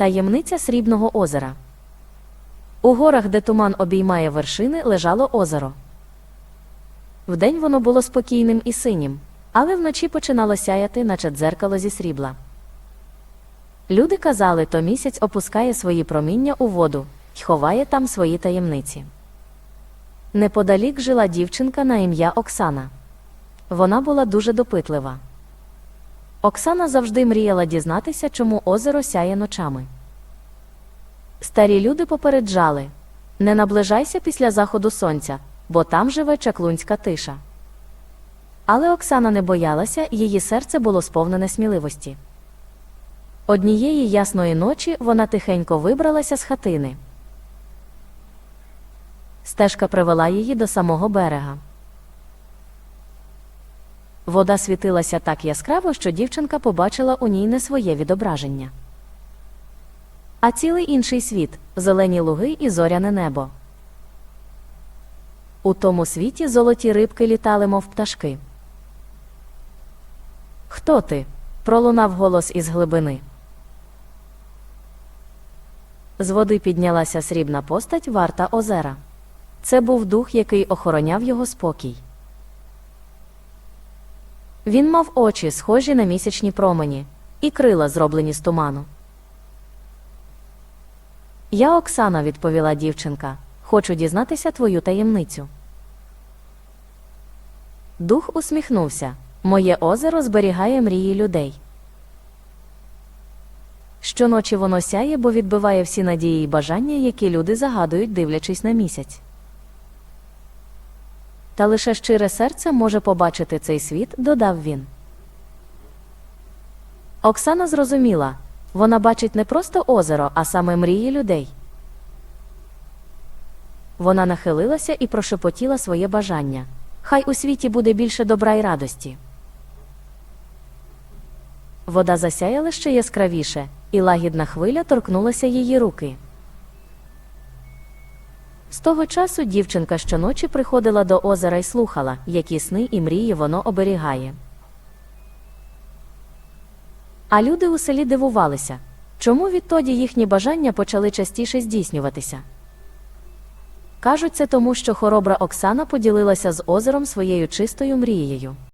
Таємниця Срібного озера. У горах, де туман обіймає вершини, лежало озеро. Вдень воно було спокійним і синім, але вночі починало сяяти, наче дзеркало зі срібла. Люди казали, то місяць опускає свої проміння у воду й ховає там свої таємниці. Неподалік жила дівчинка на ім'я Оксана. Вона була дуже допитлива. Оксана завжди мріяла дізнатися, чому озеро сяє ночами. Старі люди попереджали не наближайся після заходу сонця, бо там живе чаклунська тиша. Але Оксана не боялася, її серце було сповнене сміливості. Однієї ясної ночі вона тихенько вибралася з хатини. Стежка привела її до самого берега. Вода світилася так яскраво, що дівчинка побачила у ній не своє відображення, а цілий інший світ зелені луги і зоряне небо. У тому світі золоті рибки літали, мов пташки. Хто ти? пролунав голос із глибини. З води піднялася срібна постать варта озера. Це був дух, який охороняв його спокій. Він мав очі, схожі на місячні промені, і крила, зроблені з туману. Я Оксана, відповіла дівчинка. Хочу дізнатися твою таємницю. Дух усміхнувся. Моє озеро зберігає мрії людей. Щоночі воно сяє, бо відбиває всі надії й бажання, які люди загадують, дивлячись на місяць. Та лише щире серце може побачити цей світ, додав він. Оксана зрозуміла вона бачить не просто озеро, а саме мрії людей. Вона нахилилася і прошепотіла своє бажання. Хай у світі буде більше добра й радості. Вода засяяла ще яскравіше, і лагідна хвиля торкнулася її руки. З того часу дівчинка щоночі приходила до озера і слухала, які сни і мрії воно оберігає. А люди у селі дивувалися, чому відтоді їхні бажання почали частіше здійснюватися. Кажуть, це тому, що хоробра Оксана поділилася з озером своєю чистою мрією.